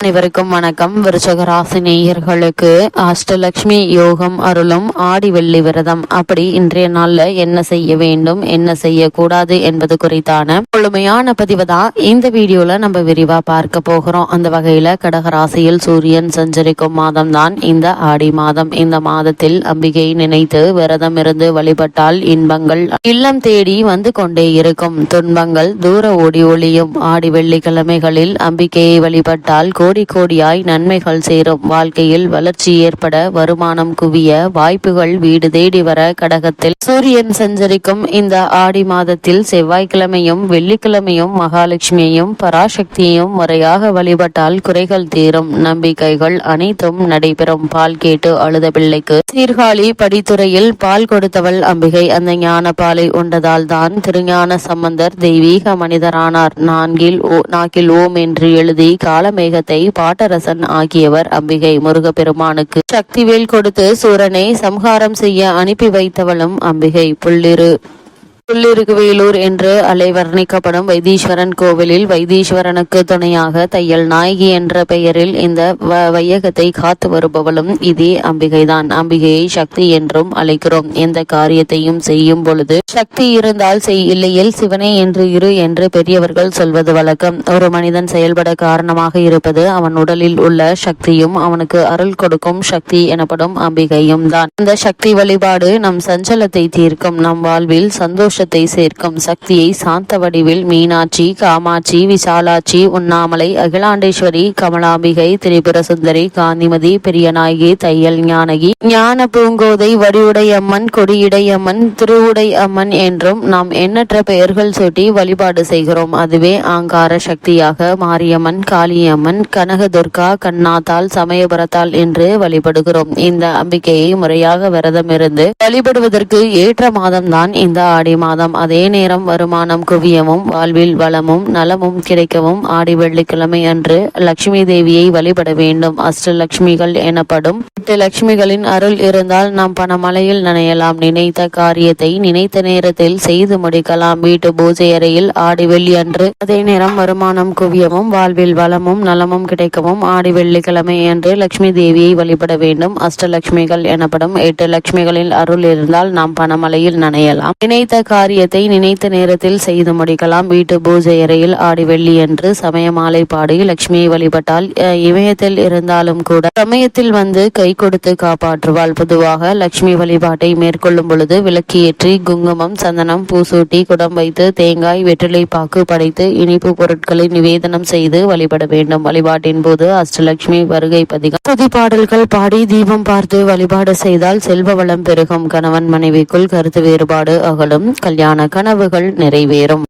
அனைவருக்கும் வணக்கம். விருச்சகராசி நேயர்களுக்கு அஷ்டலட்சுமி யோகம் அருளும் ஆடி வெள்ளி விரதம். அப்படி இன்றைய நாள்ல என்ன செய்ய வேண்டும் என்ன செய்யக்கூடாது என்பது குறித்தான முழுமையான பதிவு தான் இந்த வீடியோல நம்ம விரிவா பார்க்க போகிறோம். அந்த வகையில கடகராசியில் சூரியன் சஞ்சரிக்கும் மாதம் தான் இந்த ஆடி மாதம். இந்த மாதத்தில் அம்பிகை நினைத்து விரதம் இருந்து வழிபட்டால் இன்பங்கள் இல்லம் தேடி வந்து கொண்டே இருக்கும். துன்பங்கள் தூர ஓடி ஒளியும். ஆடி வெள்ளிக்கிழமைகளில் அம்பிகையை வழிபட்டால் கோடி கோடியாய் நன்மைகள் சேரும். வாழ்க்கையில் வளர்ச்சி ஏற்பட வருமானம் குவிய வாய்ப்புகள் வீடு தேடி வர கடகத்தில் சூரியன் சஞ்சரிக்கும் இந்த ஆடி மாதத்தில் செவ்வாய்க்கிழமையும் வெள்ளிக்கிழமையும் மகாலட்சுமியையும் பராசக்தியையும் முறையாக வழிபட்டால் குறைகள் தீரும். நம்பிக்கைகள் அனைத்தும் நடைபெறும். பால் கேட்டு அழுத பிள்ளைக்கு சீர்காழி படித்துறையில் பால் கொடுத்தவள் அம்பிகை. அந்த ஞான பாலை உண்டதால் தான் திருஞான சம்பந்தர் தெய்வீக மனிதரானார். நான்கில் ஓ நாக்கில் ஓம் என்று எழுதி காலமேகத்தை பாட்டரசன் ஆகியவர் அம்பிகை முருகப்பெருமானுக்கு சக்திவேல் கொடுத்து சூரனை சம்ஹாரம் செய்ய அனுப்பி வைத்தவளும் அம்பிகை புள்ளிரு. வேலூர் என்று அலை வர்ணிக்கப்படும் வைத்தீஸ்வரன் கோவிலில் வைத்தீஸ்வரனுக்கு துணையாக தையல் நாயகி என்ற பெயரில் இந்த வையகத்தை காத்து வருபவளும் இதே அம்பிகைதான். அம்பிகையை சக்தி என்றும் அழைக்கிறோம். எந்த காரியத்தையும் செய்யும் பொழுது சக்தி இருந்தால் செய் இல்லையில் சிவனே என்று இரு என்று பெரியவர்கள் சொல்வது வழக்கம். ஒரு மனிதன் செயல்பட காரணமாக இருப்பது அவன் உடலில் உள்ள சக்தியும் அவனுக்கு அருள் கொடுக்கும் சக்தி எனப்படும் அம்பிகையும் தான் இந்த சக்தி வழிபாடு நம் சஞ்சலத்தை தீர்க்கும். நம் வாழ்வில் சந்தோஷ சந்தோஷத்தை சேர்க்கும் சக்தியை சாந்த வடிவில் மீனாட்சி காமாட்சி விசாலாட்சி உண்ணாமலை அகிலாண்டேஸ்வரி கமலாம்பிகை திரிபுர சுந்தரி காந்திமதி பெரியநாயகி தையல் ஞானகி ஞான பூங்கோதை வடிவுடையம்மன் கொடியுடையம்மன் திருவுடை அம்மன் என்றும் நாம் எண்ணற்ற பெயர்கள் சூட்டி வழிபாடு செய்கிறோம். அதுவே ஆங்கார சக்தியாக மாரியம்மன் காளியம்மன் கனகதுர்கா கண்ணாத்தால் சமயபுரத்தால் என்று வழிபடுகிறோம். இந்த அம்பிக்கையை முறையாக விரதம் இருந்து வழிபடுவதற்கு ஏற்ற மாதம்தான் இந்த ஆடி மாதம். அதே நேரம் வருமானம் குவியவும் வாழ்வில் வளமும் நலமும் கிடைக்கவும் ஆடி வெள்ளிக்கிழமை அன்று லட்சுமி தேவியை வழிபட வேண்டும். அஷ்டலட்சுமிகள் எனப்படும். எட்டு லட்சுமிகளின் அருள் இருந்தால் நாம் பணமலையில் நனையலாம். நினைத்த காரியத்தை நினைத்த நேரத்தில் செய்து முடிக்கலாம். வீட்டு பூஜை அறையில் ஆடி வெள்ளி அன்று அதே நேரம் வருமானம் குவியவும் வாழ்வில் வளமும் நலமும் கிடைக்கவும் ஆடி வெள்ளிக்கிழமை அன்று லட்சுமி தேவியை வழிபட வேண்டும். அஷ்டலட்சுமிகள் எனப்படும். எட்டு லட்சுமிகளின் அருள் இருந்தால் நாம் பணமலையில் நனையலாம். நினைத்த காரியத்தை நினைத்த நேரத்தில் செய்து முடிக்கலாம். வீட்டு பூஜை அறையில் ஆடி வெள்ளி என்று சமய மாலை பாடி லட்சுமியை வழிபட்டால் இமயத்தில் இருந்தாலும் கூட சமயத்தில் வந்து கை கொடுத்து காப்பாற்றுவாள். பொதுவாக லட்சுமி வழிபாட்டை மேற்கொள்ளும் பொழுது விளக்கு ஏற்றி குங்குமம் சந்தனம் பூசூட்டி குடம் வைத்து தேங்காய் வெற்றிலை பாக்கு படைத்து இனிப்பு பொருட்களை நிவேதனம் செய்து வழிபட வேண்டும். வழிபாட்டின் போது அஷ்டலட்சுமி வருகை பதிகம். புதி பாடல்கள் பாடி தீபம் பார்த்து வழிபாடு செய்தால் செல்வ வளம் பெருகும். கணவன் மனைவிக்குள் கருத்து வேறுபாடு அகலும். கல்யாண கனவுகள் நிறைவேறும்.